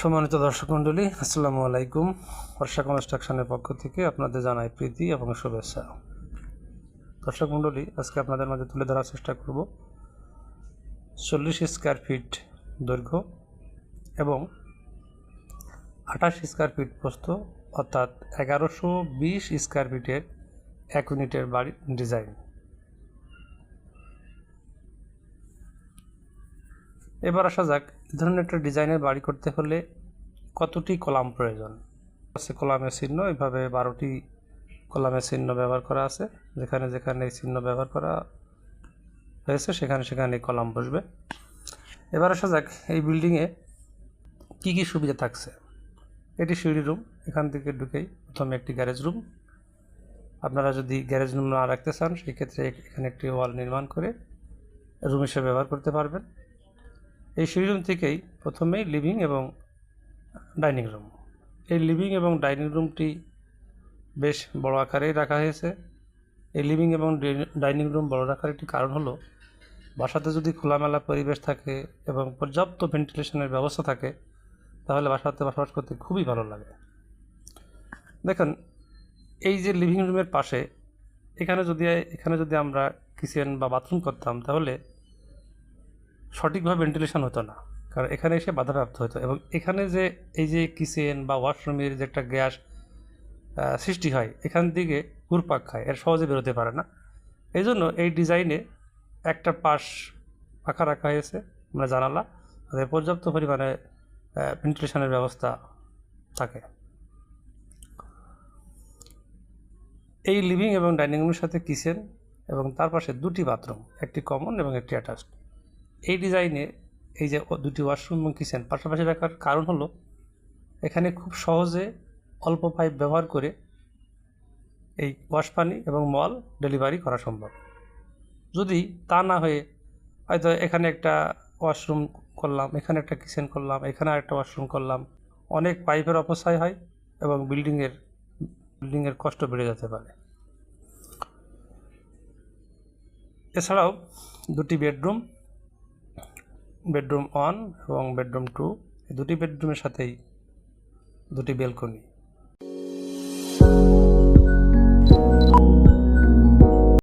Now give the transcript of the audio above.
সম্মানিত দর্শক মণ্ডলী, আসসালামু আলাইকুম। বর্ষা কনস্ট্রাকশনের পক্ষ থেকে আপনাদের জানাই প্রীতি এবং শুভেচ্ছা। দর্শক মণ্ডলী, আজকে আপনাদের মাঝে তুলে ধরার চেষ্টা করব চল্লিশ স্কোয়ার ফিট দৈর্ঘ্য এবং আঠাশ স্কোয়ার ফিট প্রস্থ, অর্থাৎ এগারোশো বিশ স্কোয়ার ফিটের এক ইউনিটের বাড়ির ডিজাইন। এবার আসা যাক এ ধরনের একটা ডিজাইনের বাড়ি করতে হলে কতটি কলাম প্রয়োজন? আছে কলামের চিহ্ন এইভাবে বারোটি কলামের চিহ্ন ব্যবহার করা আছে। যেখানে যেখানে এই চিহ্ন ব্যবহার করা হয়েছে, সেখানে সেখানে কলাম বসবে। এবার আসা যাক, এই বিল্ডিংয়ে কী কী সুবিধা থাকছে? এটি সিঁড়ি রুম, এখান থেকে ঢুকেই প্রথমে একটি গ্যারেজ রুম। আপনারা যদি গ্যারেজ রুম না রাখতে চান, সেই ক্ষেত্রে এখানে একটি ওয়াল নির্মাণ করে রুম হিসেবে ব্যবহার করতে পারবেন। এই সিঁড়ি রুম থেকেই প্রথমেই লিভিং এবং ডাইনিং রুম। এই লিভিং এবং ডাইনিং রুমটি বেশ বড় আকারেই রাখা হয়েছে। এই লিভিং এবং ডাইনিং রুম বড় রাখার একটি কারণ হলো, বাসাতে যদি খোলামেলা পরিবেশ থাকে এবং পর্যাপ্ত ভেন্টিলেশনের ব্যবস্থা থাকে, তাহলে বাসাতে বসবাস করতে খুবই ভালো লাগে। দেখেন, এই যে লিভিং রুমের পাশে, এখানে যদি এখানে যদি আমরা কিচেন বা বাথরুম করতাম, তাহলে সঠিকভাবে ভেন্টিলেশন হতো না। কারণ এখানে এসে বাধাপ্রাপ্ত হতো এবং এখানে যে এই যে কিচেন বা ওয়াশরুমের যে একটা গ্যাস সৃষ্টি হয়, এখান থেকে ঘুরপাক খায়। এর সহজে বেরোতে পারে না। এই জন্য এই ডিজাইনে একটা পাশ ফাঁকা রাখা হয়েছে মানে জানালা। তাতে পর্যাপ্ত পরিমাণে ভেন্টিলেশনের ব্যবস্থা থাকে। এই লিভিং এবং ডাইনিং রুমের সাথে কিচেন এবং তার পাশে দুটি বাথরুম একটি কমন এবং একটি অ্যাটাচড এই ডিজাইনে এই যে দুটি ওয়াশরুম এবং কিচেন পাশাপাশি রাখার কারণ হলো এখানে খুব সহজে অল্প পাইপ ব্যবহার করে এই ওয়াশ পানি এবং মল ডেলিভারি করা সম্ভব। যদি তা না হয়ে হয়তো এখানে একটা ওয়াশরুম করলাম, এখানে একটা কিচেন করলাম, এখানে আরেকটা ওয়াশরুম করলাম, অনেক পাইপের অপচয় হয় এবং বিল্ডিংয়ের বিল্ডিংয়ের কষ্ট বেড়ে যেতে পারে। এছাড়াও দুটি বেডরুম বেডরুম ওয়ান এবং বেডরুম টু। এই দুটি বেডরুমের সাথেই দুটি বেলকনি।